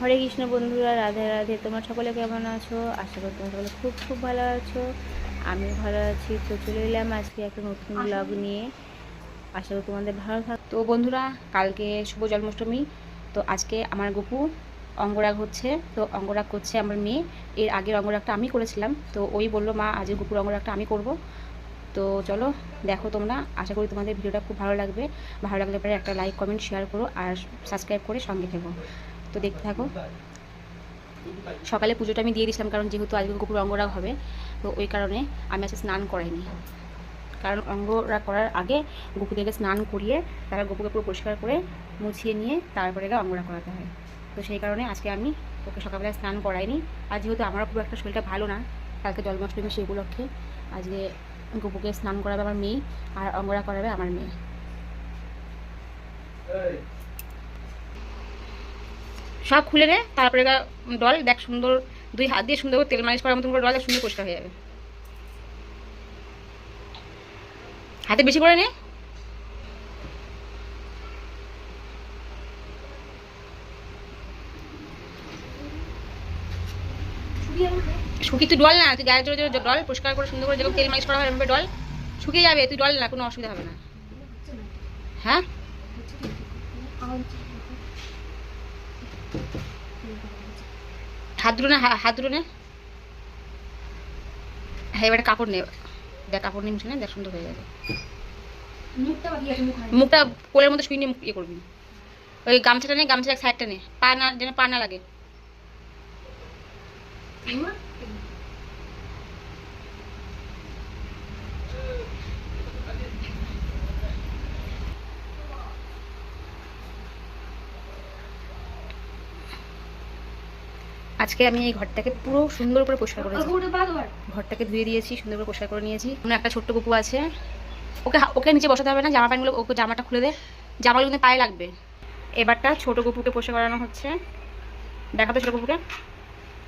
হরে কৃষ্ণ বন্ধুরা রাধে রাধে। তোমরা সকলে কেমন আছো? আশা করি তোমরা সকলে খুব খুব ভালো আছো। আমি ভালো আছি। তো চলে এলাম আজকে একটা নতুন ব্লগ নিয়ে। আশা করি তোমাদের ভালো থাক তো বন্ধুরা কালকে শুভ জন্মাষ্টমী। তো আজকে আমার গপু অঙ্গরাগ হচ্ছে। তো অঙ্গরাগ করছে আমার মেয়ে। এর আগের অঙ্গরাগটা আমি করেছিলাম। তো ওই বলল মা আজকে গুপুর অঙ্গরাগটা আমি করব। তো চলো দেখো তোমরা। আশা করি তোমাদের ভিডিওটা খুব ভালো লাগবে। ভালো লাগলে পরে একটা লাইক কমেন্ট শেয়ার করো। আর সাবস্ক্রাইব করে সঙ্গে থেকো। তো দেখতে থাকো। সকালে পুজোটা আমি দিয়ে দিয়েছিলাম কারণ যেহেতু আজকে কুকুর অঙ্গরাগ হবে, তো ওই কারণে আমি আজকে স্নান করাইনি। কারণ অঙ্গরাগ করার আগে গপুদেরকে স্নান করিয়ে তারা গপুকে পুরো পরিষ্কার করে মুছিয়ে নিয়ে তারপরে গিয়ে অঙ্গরাগ করাতে হয়। তো সেই কারণে আজকে আমি ওকে সকালবেলায় স্নান করাইনি। আর যেহেতু আমারও পুরো একটা শরীরটা ভালো না, কালকে জন্মাষ্টমী সেই উপলক্ষে আজকে গপুকে স্নান করাবে আমার মেয়ে আর অঙ্গরা করাবে আমার মেয়ে। সব খুলে নে, তারপরে ডল, দেখ সুন্দর দুই হাত দিয়ে সুন্দর করে তেল মালিশ করার মতন করে ডল সুন্দর পরিষ্কার হয়ে যাবে। হাতে বেশি করে নে। শুকিয়ে তুই ডল না, তুই গায়ে জোরে জোরে ডল, পরিষ্কার করে সুন্দর করে যেরকম তেল মালিশ করা হয় এভাবে ডল, শুকিয়ে যাবে, তুই ডল না, কোনো অসুবিধা হবে না। হ্যাঁ? হাত ধুলো হাত ধুলো নে হ্যাঁ এবারে কাপড় নে দেখ কাপড় নিয়ে মুছে দেখ সুন্দর হয়ে যাবে। মুখটা কোলের মধ্যে শুয়ে নিয়ে ইয়ে করবি ওই গামছাটা নে গামছাটা এক সাইডটা নে। পা না যেন পা না লাগে। আজকে আমি এই ঘরটাকে পুরো সুন্দর করে পরিষ্কার করেছি ঘরটাকে ধুয়ে দিয়েছি সুন্দর করে পরিষ্কার করে নিয়েছি। আমার একটা ছোট্ট কুকু আছে। ওকে ওকে নিচে বসাতে হবে না জামা প্যান্টগুলো ওকে জামাটা খুলে দে। জামাগুলো কিন্তু পায়ে লাগবে। এবারটা ছোট কুকুকে পরিষ্কার করানো হচ্ছে। দেখাতো ছোট কুকুকে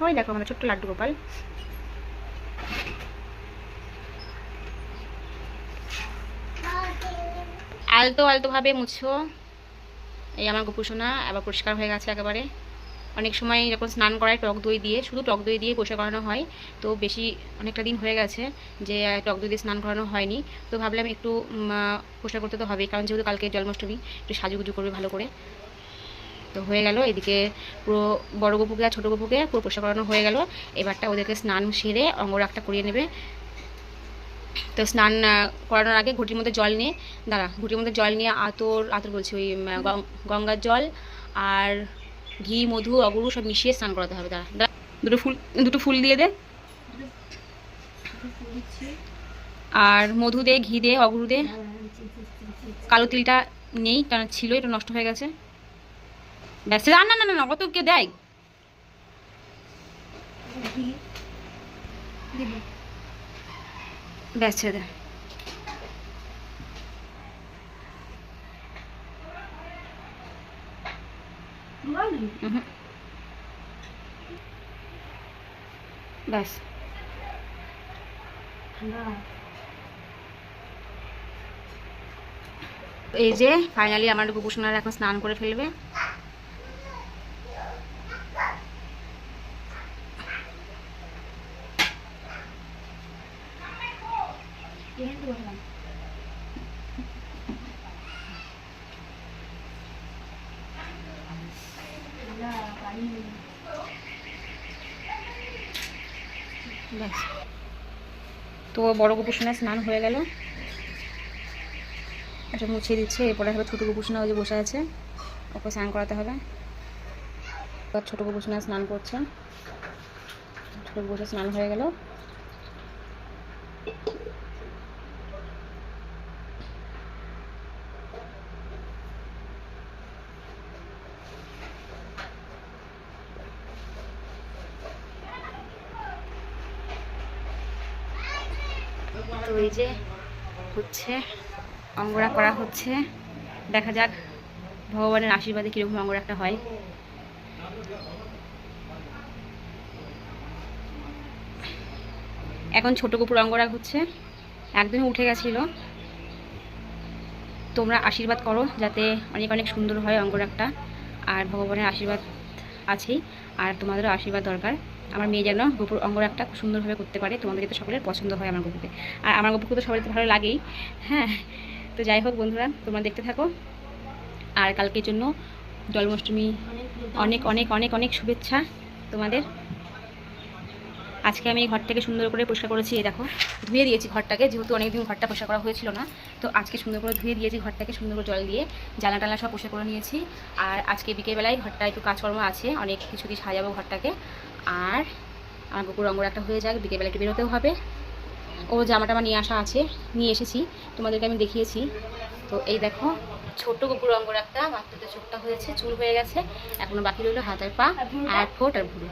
ওই দেখো আমাদের ছোট্ট লাড্ডু গোপাল। আলতো আলতোভাবে মুছো। এই আমার গোপুসোনা আবার পরিষ্কার হয়ে গেছে একেবারে। অনেক সময় যখন স্নান করায় টক দই দিয়ে শুধু টক দই দিয়ে পরিষ্কার করানো হয় তো বেশি অনেকটা দিন হয়ে গেছে যে টক দই দিয়ে স্নান করানো হয়নি। তো ভাবলাম একটু উম, করতে তো হবেই কারণ যেহেতু কালকে জন্মাষ্টমী একটু সাজুগুজু করবে ভালো করে। তো হয়ে গেল এদিকে পুরো বড় গপুকে আর ছোটো গপুকে পুরো পরিষ্কার করানো হয়ে গেল। এবারটা ওদেরকে স্নান সেরে অঙ্গরাগটা করিয়ে নেবে। তো স্নান করানোর আগে ঘটির মধ্যে জল নিয়ে দাঁড়া ঘটির মধ্যে জল নিয়ে আতর আতর বলছি ওই গঙ্গার জল আর ঘি, মধু, অগুরু সব মিশিয়ে স্নান করাতে হবে, দাঁড়া। দাঁড়া, দুটো ফুল দুটো ফুল দিয়ে দে। আর মধু দে, ঘি দে, অগুরু দে। কালো তিলটা নেই কারণ ছিল, এটা নষ্ট হয়ে গেছে। ব্যাস, না না না অত কে দেয়। ব্যাস, ছেড়ে দে। ব্যাস এই যে ফাইনালি আমার কুকুরসোনার এখন স্নান করে ফেলবে। ব্যাস। তো বড় কুকুরসোনার স্নান হয়ে গেল। এটা মুছিয়ে দিচ্ছে, এরপরে হবে ছোটো গোপুষণা ওই যে বসে আছে। ওকে স্নান করাতে হবে। ছোটো কুকুরসোনা স্নান করছে। ছোটো গোপুষণা স্নান হয়ে গেল তো এই যে হচ্ছে অঙ্গরা করা হচ্ছে। দেখা যাক ভগবানের আশীর্বাদে কীরকম অঙ্গরাগটা হয়। এখন ছোট কুকুর অঙ্গরাগ হচ্ছে। একদমই উঠে গেছিল। তোমরা আশীর্বাদ করো যাতে অনেক অনেক সুন্দর হয় অঙ্গরাগটা আর ভগবানের আশীর্বাদ আছেই। আর তোমাদেরও আশীর্বাদ দরকার। আমার মেয়ে যেন গোপুর অঙ্গরাগটা সুন্দরভাবে করতে পারে। তোমাদের যাতে সকলের পছন্দ হয় আমার গপুকে। আর আমার গপুকে তো সবাই তো ভালো লাগেই। হ্যাঁ তো যাই হোক বন্ধুরা, তোমরা দেখতে থাকো। আর কালকের জন্য জন্মাষ্টমী, অনেক অনেক অনেক অনেক শুভেচ্ছা তোমাদের। আজকে আমি ঘরটাকে সুন্দর করে পরিষ্কার করেছি, এই দেখো। ধুয়ে দিয়েছি ঘরটাকে, যেহেতু অনেকদিন ঘরটা পরিষ্কার করা হয়েছিল না, তো আজকে সুন্দর করে ধুয়ে দিয়েছি ঘরটাকে, সুন্দর করে জল দিয়ে জ্বালা টালা সব পরিষ্কার করে নিয়েছি। আর আজকে বিকেলবেলায় ঘরটা একটু কাজকর্ম আছে, অনেক কিছু দিয়ে সাজাবো ঘরটাকে। আর আমার কুকুর রঙর একটা হয়ে যাক, বিকেলবেলা একটু বেরোতেও হবে। ও জামাটা আমার নিয়ে আসা আছে, নিয়ে এসেছি। তোমাদেরকে আমি দেখিয়েছি। তো এই দেখো ছোট কুকুর রঙর একটা মাত্র তো চোখটা হয়েছে, চুল হয়ে গেছে, এখনও বাকি রইল হাতের পা আর ঠোঁট আর ভুরু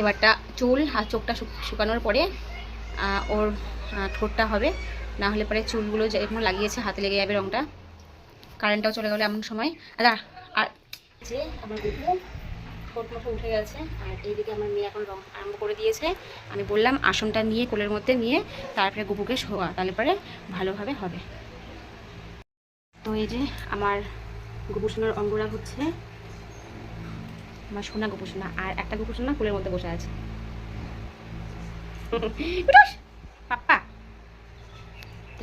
এবারটা চুল আর চোখটা শুকানোর পরে ওর ঠোঁটটা হবে। না হলে পরে চুলগুলো যে এখনও লাগিয়েছে, হাতে লেগে যাবে রঙটা কারেন্টটাও চলে গেলো এমন সময়। আর যে আমার গুপু ঠোঁট উঠে গেছে আর এইদিকে আমার মেয়ে এখন রং আরম্ভ করে দিয়েছে। আমি বললাম আসনটা নিয়ে কোলের মধ্যে নিয়ে তারপরে গুপুকে শোয়া তাহলে পরে ভালোভাবে হবে। তো এই যে আমার গুপু সোনার অঙ্গরাগ হচ্ছে আমার সোনা গোপু সোনা আর একটা গোপু সোনা কোলের মধ্যে বসে আছে। পাপ্পা!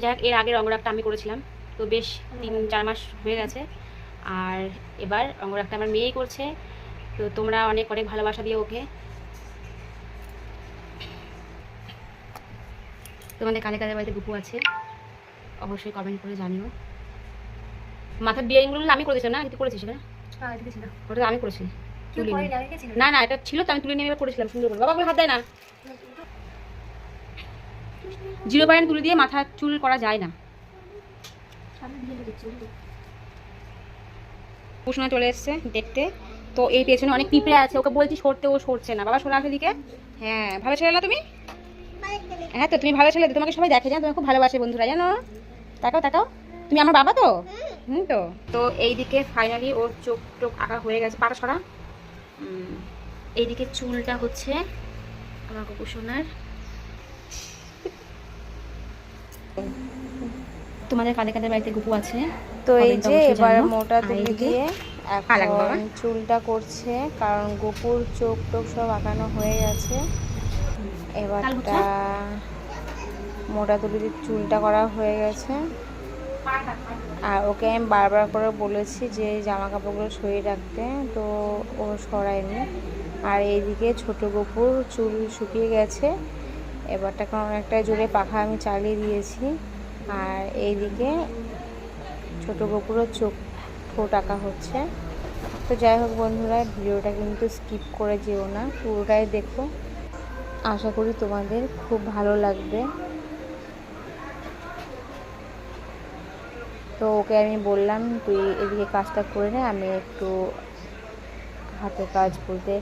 যাই হোক, এর আগের অঙ্গরাগটা আমি করেছিলাম। তো বেশ তিন চার মাস হয়ে গেছে। আর এবার অঙ্গরাগটা আমার মেয়েই করছে তো তোমরা অনেক অনেক ভালোবাসা দিয়ে ওকে। তোমাদের কালে কালে বাড়িতে গুপু আছে অবশ্যই কমেন্ট করে জানিও। মাথার ডিয়ারিংগুলো আমি করেছিলাম না কিন্তু করেছিস না ওটা আমি করেছি না না এটা ছিল তো আমি তুলে নিয়ে করেছিলাম সুন্দর করে। বাবা হাত দেয় না। জিরো পয়েন্ট তুলে দিয়ে মাথা চুল করা যায় না। কুসুমা চলে এসছে দেখতে। তো এই পেছনে অনেক পিঁপড়ে আছে, ওকে বলছি সরতে, ও সরছে না। বাবা সরে দিকে। হ্যাঁ ভালো ছেলে না তুমি? হ্যাঁ তো তুমি ভালো ছেলে তোমাকে সবাই দেখে, জানো? তোমাকে খুব ভালোবাসে বন্ধুরা, জানো? তাকাও তাকাও। তুমি আমার বাবা তো? হুম তো। তো এইদিকে ফাইনালি ওর চোখ টোক আঁকা হয়ে গেছে, পাটা সরা। এইদিকে চুলটা হচ্ছে আমার কুকুর তোমাদের কাদের কাদের বাড়িতে গুপু আছে? তো এই যে এবার মোটা তুলি দিয়ে বাবা। এখন চুলটা করছে কারণ গোপুর চোখ টোক সব আঁকানো হয়ে গেছে। এবারটা মোটা তুলি দিয়ে চুলটা করা হয়ে গেছে। আর ওকে আমি বারবার করে বলেছি যে জামা কাপড়গুলো সরিয়ে রাখতে তো ও সরায়নি। আর এইদিকে ছোট গোপুর চুল শুকিয়ে গেছে। এবারটা কারণ অনেকটা জোরে পাখা আমি চালিয়ে দিয়েছি। আর এইদিকে ছোট গোপুরও চোখ ঠোঁট আঁকা হচ্ছে। তো যাই হোক বন্ধুরা, ভিডিওটা কিন্তু স্কিপ করে যেও না, পুরোটাই দেখো। আশা করি তোমাদের খুব ভালো লাগবে। তো ওকে আমি বললাম, তুই এদিকে কাজটা করে নে, আমি একটু হাতে কাজ বলতে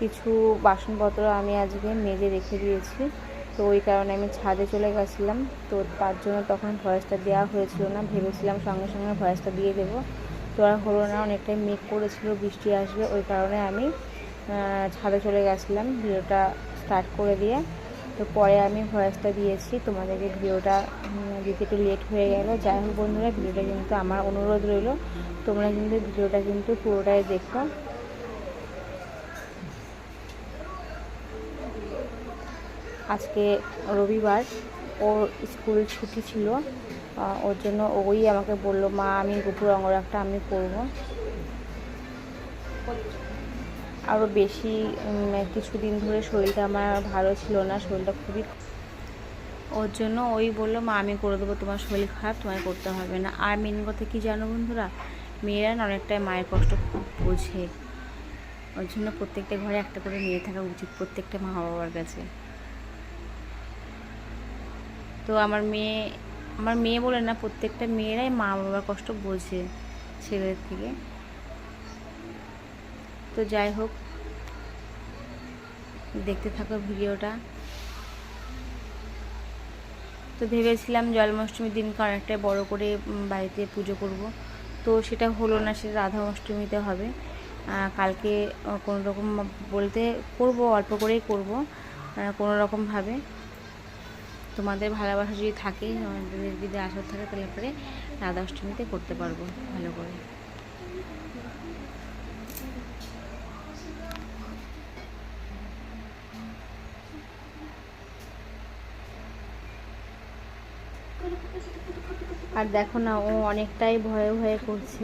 কিছু বাসনপত্র আমি আজকে মেজে রেখে দিয়েছি। তো ওই কারণে আমি ছাদে চলে গেছিলাম। তো তার জন্য তখন ভয়েসটা দেওয়া হয়েছিল না। ভেবেছিলাম সঙ্গে সঙ্গে ভয়েসটা দিয়ে দেবো। তো আর হলো না, অনেকটাই মেঘ করেছিল, বৃষ্টি আসবে। ওই কারণে আমি ছাদে চলে গেছিলাম। ভিডিওটা স্টার্ট করে দিয়ে তো পরে আমি ভয়েসটা দিয়েছি। তোমাদেরকে ভিডিওটা দিতে একটু লেট হয়ে গেল। যাই হোক বন্ধুরা, ভিডিওটা কিন্তু আমার অনুরোধ রইল। তোমরা কিন্তু ভিডিওটা কিন্তু পুরোটাই দেখো। আজকে রবিবার, ওর স্কুল ছুটি ছিল। ওর জন্য ওই আমাকে বলল, মা, আমি গুপুর অঙ্গরাগটা আমি করব। আরও বেশি কিছুদিন ধরে শরীরটা আমার ভালো ছিল না, শরীরটা খুবই ওর জন্য ওই বলল, মা, আমি করে দেবো, তোমার শরীর খারাপ, তোমায় করতে হবে না। আর মেন কথা কি জানো বন্ধুরা? মেয়েরা না অনেকটাই মায়ের কষ্ট খুব বোঝে। ওর জন্য প্রত্যেকটা ঘরে একটা করে মেয়ে থাকা উচিত, প্রত্যেকটা মা বাবার কাছে। তো আমার মেয়ে আমার মেয়ে বলে না, প্রত্যেকটা মেয়েরাই মা বাবার কষ্ট বোঝে ছেলেদের থেকে। তো যাই হোক, দেখতে থাকো ভিডিওটা। তো ভেবেছিলাম জন্মাষ্টমীর দিনকে অনেকটাই বড় করে বাড়িতে পুজো করব। তো সেটা হলো না, সেটা রাধা অষ্টমীতে হবে কালকে কোনো রকম বলতে করব, অল্প করেই করব কোনো রকমভাবে তোমাদের ভালোবাসা যদি থাকে আমাদের যদি আসর থাকে, তাহলে পরে রাধা অষ্টমীতে করতে পারব, ভালো করে। আর দেখো না, ও অনেকটাই ভয়ে ভয়ে করছে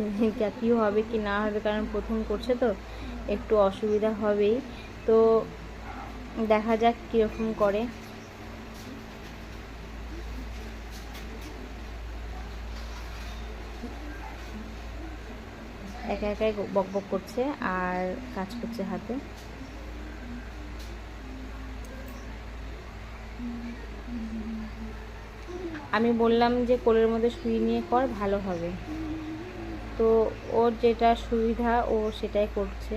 কি হবে কি না হবে, কারণ প্রথম করছে তো, একটু অসুবিধা হবেই। তো দেখা যাক কীরকম করে। একা একাই বক বক করছে আর কাজ করছে হাতে। আমি বললাম যে কোলের মধ্যে শুয়ে নিয়ে কর, ভালো হবে। তো ওর যেটা সুবিধা, ও সেটাই করছে।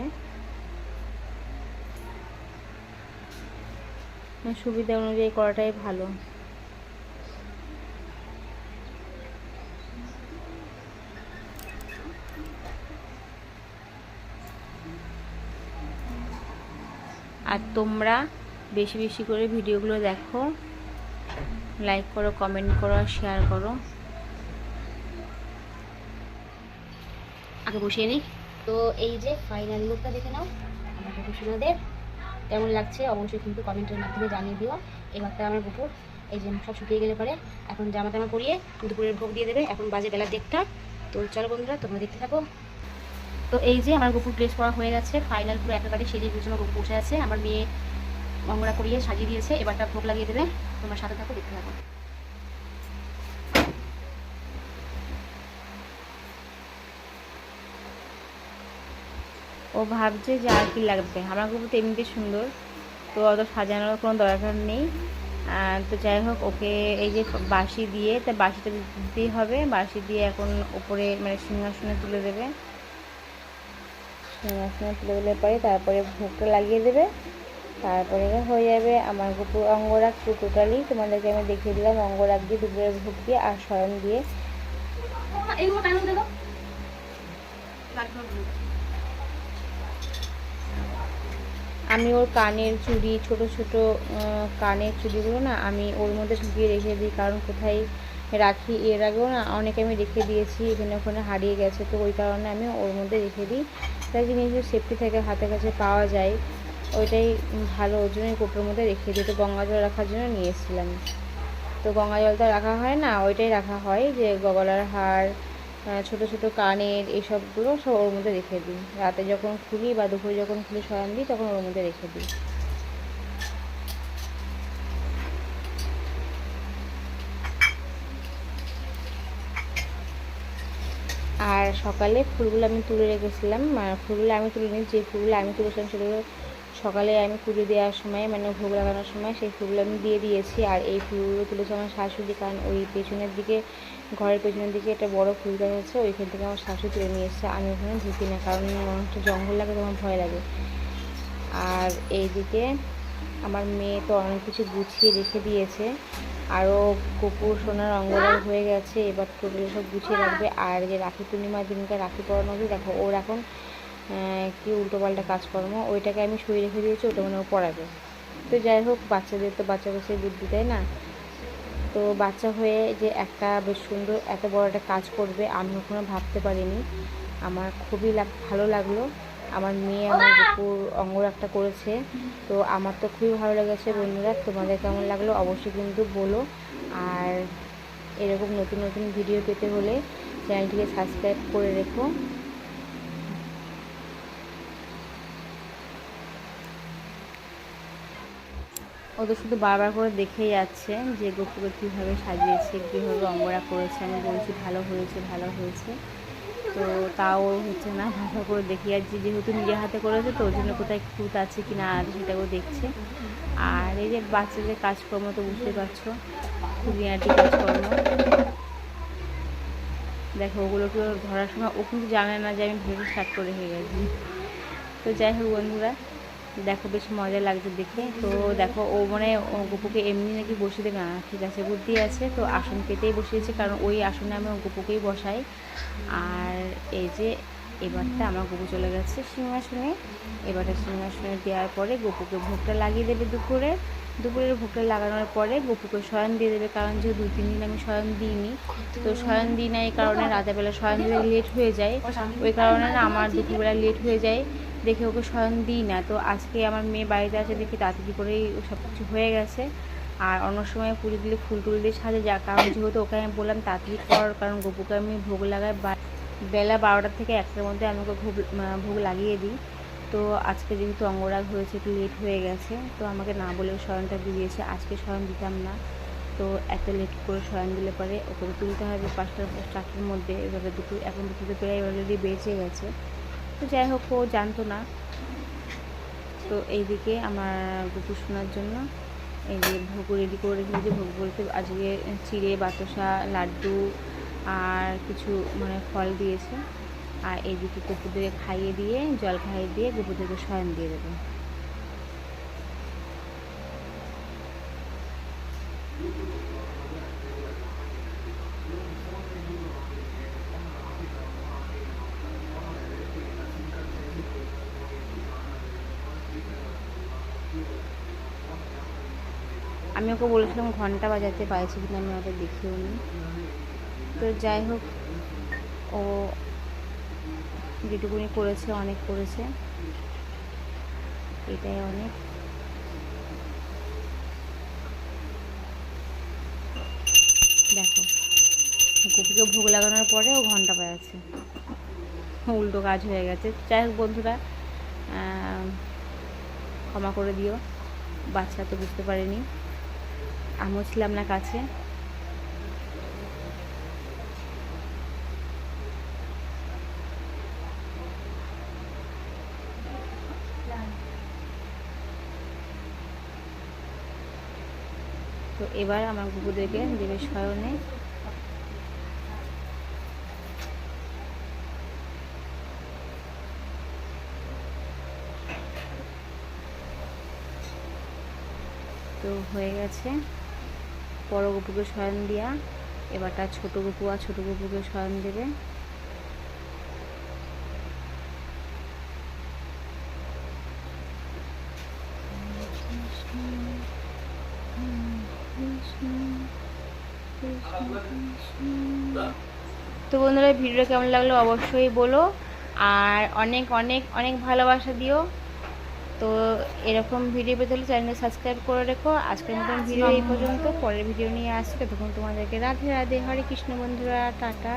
মানে সুবিধা অনুযায়ী করাটাই ভালো। আর তোমরা বেশি বেশি করে ভিডিওগুলো দেখো। লাইক করো কমেন্ট করো শেয়ার করো। আগে বসিয়ে নিই। তো এই যে ফাইনাল লুকটা দেখে নাও, আমার কুকুরসোনাদের কেমন লাগছে? অবশ্যই কিন্তু কমেন্টের মাধ্যমে জানিয়ে দিও। এবারটা আমার কুকুর এই যে সব শুকিয়ে গেলে পরে এখন জামা টামা পরিয়ে দুপুরের ভোগ দিয়ে দেবে। এখন বাজে বেলা দেড়টা তো চলো বন্ধুরা, তোমরা দেখতে থাকো। তো এই যে আমার কুকুর ড্রেস পরা হয়ে গেছে ফাইনাল পুরো একেবারে সেজে গুজনো কুকুর বসে আছে। আমার মেয়ে মঙ্গলা করিয়ে সাজিয়ে দিয়েছে, এবারটা ভোগ লাগিয়ে দেবে। তোমার সাথে থাকো, দেখতে থাকো। ও ভাবছে যে আর কি লাগবে। আমার কুকুর তো এমনিতে সুন্দর, তো অত সাজানোর কোনো দরকার নেই। তো যাই হোক, ওকে এই যে বাঁশি দিয়ে, তা বাঁশিটা দিতেই হবে। বাঁশি দিয়ে এখন ওপরে মানে সিংহাসনে তুলে দেবে। সিংহাসনে তুলে দিলে পরে তারপরে ভোগটা লাগিয়ে দেবে। তারপরে হয়ে যাবে আমার কুকুর অঙ্গরাগ টোটালি তোমাদেরকে আমি দেখিয়ে দিলাম অঙ্গরাগ দিয়ে দুপুরের ভোগ দিয়ে আর শয়ন দিয়ে। আমি ওর কানের চুড়ি ছোট ছোট কানের চুড়িগুলো না আমি ওর মধ্যে ঢুকিয়ে রেখে দিই কারণ কোথায় রাখি এর আগেও না অনেকে আমি রেখে দিয়েছি এখানে ওখানে হারিয়ে গেছে তো ওই কারণে আমি ওর মধ্যে রেখে দিই। তাই জিনিসের সেফটি থেকে হাতে কাছে পাওয়া যায়, ওইটাই ভালো ওর জন্যই কোটোর মধ্যে রেখে দিই তো গঙ্গা জল রাখার জন্য নিয়ে এসেছিলাম। তো গঙ্গা জল তো রাখা হয় না, ওইটাই রাখা হয় যে গগলার হার ছোট ছোট কানের এইসবগুলো সব ওর মধ্যে রেখে দিই। রাতে যখন খুলি বা দুপুরে যখন খুলি সরান দিই, তখন ওর মধ্যে রেখে দিই। সকালে ফুলগুলো আমি তুলে রেখেছিলাম। ফুলগুলো আমি তুলে নিই যে ফুলগুলো আমি তুলেছিলাম সেগুলো সকালে আমি পুজো দেওয়ার সময় মানে ভোগ লাগানোর সময় সেই ফুলগুলো আমি দিয়ে দিয়েছি। আর এই ফুলগুলো তুলেছে আমার শাশুড়ি, কারণ ওই পেছনের দিকে, ঘরের পেছনের দিকে একটা বড় ফুল গাছ আছে ওইখান থেকে আমার শাশুড়ি তুলে নিয়ে এসেছে। আমি ওখানে ঢুকি না, কারণ একটা জঙ্গল লাগে তো আমার ভয় লাগে। আর এইদিকে আমার মেয়ে তো অনেক কিছু গুছিয়ে রেখে দিয়েছে। আরও কুকুর, সোনার অঙ্গরাগ হয়ে গেছে, এবার টোটালি সব গুছিয়ে রাখবে। আর যে রাখি পূর্ণিমার দিনকে রাখি পরানো হবে দেখো, ওর এখন কি উল্টোপাল্টা কাজকর্ম, ওইটাকে আমি শুয়ে রেখে দিয়েছি, ওটা মানে ও পড়াবে। তো যাই হোক, বাচ্চাদের তো বাচ্চা বসে বুদ্ধি, তাই না? তো বাচ্চা হয়ে যে একটা বেশ সুন্দর, এত বড় একটা কাজ করবে, আমি কখনো ভাবতে পারিনি। আমার খুবই ভালো লাগল। আমার মেয়ে আমার কুকুর অঙ্গরাগটা করেছে। তো আমার তো খুবই ভালো লেগেছে বন্ধুরা। তোমাদের কেমন লাগল অবশ্যই কিন্তু বলো। আর এরকম নতুন নতুন ভিডিও পেতে হলে চ্যানেলটিকে সাবস্ক্রাইব করে রেখো। ও তো শুধু বারবার করে দেখেই যাচ্ছে যে গপুকে কীভাবে সাজিয়েছে কীভাবে অঙ্গরা করেছে। আমি বলছি ভালো হয়েছে ভালো হয়েছে। তো তাও হচ্ছে না, ভালো করে দেখি। আর যেহেতু নিজের হাতে করেছে তো ওই জন্য কোথায় খুঁত আছে কি না আছে সেটাও দেখছে। আর এই যে বাচ্চাদের কাজকর্ম তো বুঝতে পারছ, খুবই আটি কাজকর্ম। দেখো ওগুলোকে ধরার সময় ও কিন্তু জানে না যে আমি ভেবে স্টার্ট করে হয়ে গেছি। তো যাই হোক বন্ধুরা দেখো বেশ মজা লাগছে দেখে তো দেখো, ও মানে গপুকে এমনি নাকি বসিয়ে দেবে। না ঠিক আছে, বুদ্ধি আছে। তো আসন পেতেই বসিয়েছে, কারণ ওই আসনে আমি ও গপুকেই বসাই। আর এই যে, এবারটা আমার গপু চলে গেছে সিংহাসনে। এবারটা সিংহাসনে দেওয়ার পরে গপুকে ভোগটা লাগিয়ে দেবে দুপুরে। দুপুরের ভোগটা লাগানোর পরে গপুকে শয়ন দিয়ে দেবে, কারণ যে দুই, তিন দিন আমি শয়ন দিইনি। তো শয়ন দিই না এই কারণে রাতেরবেলা শয়ন দিলে লেট হয়ে যায়। ওই কারণে না আমার দুপুরবেলা লেট হয়ে যায়। দেখে ওকে শয়ন দিই না। তো আজকে আমার মেয়ে বাড়িতে আছে, দেখি তাড়াতাড়ি করেই সব কিছু হয়ে গেছে। আর অন্য সময় পুজো দিলে ফুল টুল দিয়ে সাজে যা কারণ যেহেতু ওকে আমি বললাম তাড়াতাড়ি কর কারণ গপুকে আমি ভোগ লাগাই বেলা বারোটা থেকে একটার মধ্যে আমি ওকে ভোগ ভোগ লাগিয়ে দিই। তো আজকে যেহেতু অঙ্গরাগ হয়েছে, একটু লেট হয়ে গেছে। তো আমাকে না বলেও শয়নটা দিয়েছে। আজকে শয়ন দিতাম না। তো এত লেট করে শয়ন দিলে পরে ওকে তুলতে হবে। পাঁচটার, চারটের মধ্যে এবারে দুটো, এখন দুটো প্রায় অলরেডি বেঁচে গেছে। তো যাই হোক, ও জানতো না। তো এইদিকে আমার গুপু শোনার জন্য। এই যে ভোগ রেডি করে রেখেছি ভোগ বলতে আজকে চিড়ে, বাতাসা, লাড্ডু আর কিছু মানে ফল দিয়েছে। আর এইদিকে কুকুরদেরকে খাইয়ে দিয়ে, জল খাইয়ে দিয়ে কুকুরদেরকে শয়ন দিয়ে দেবো। আমি ওকে বলেছিলাম ঘণ্টা বাজাতে পাইছি কিন্তু আমি ওটা দেখিও নি। তো যাই হোক, ও যেটুকুনি করেছে, অনেক করেছে। এটাই অনেক। দেখো, গোপুকে ভোগ লাগানোর পরে ও ঘণ্টা বাজাচ্ছে। উল্টো কাজ হয়ে গেছে। যাই হোক বন্ধুরা ক্ষমা করে দিও। বাচ্চা তো বুঝতে পারেনি। আমিও ছিলাম না কাছে। তো এবার আমার কুকুরদেরকে দেবে শয়নে তো হয়ে গেছে। বড় গপুকে শয়ন দেওয়া এবার তার ছোটো গপু আর ছোটো গপুকে শয়ন দেবে। তো বন্ধুরা ভিডিও কেমন লাগল অবশ্যই বলো, আর অনেক অনেক অনেক ভালোবাসা দিও। তো এরকম ভিডিও পেতে হলে চ্যানেল সাবস্ক্রাইব করে রেখো। আজকের মতন ভিডিও এই পর্যন্ত। পরের ভিডিও নিয়ে আসবে তখন তোমাদেরকে রাধে রাধে। হরে কৃষ্ণ বন্ধুরা, টাটা।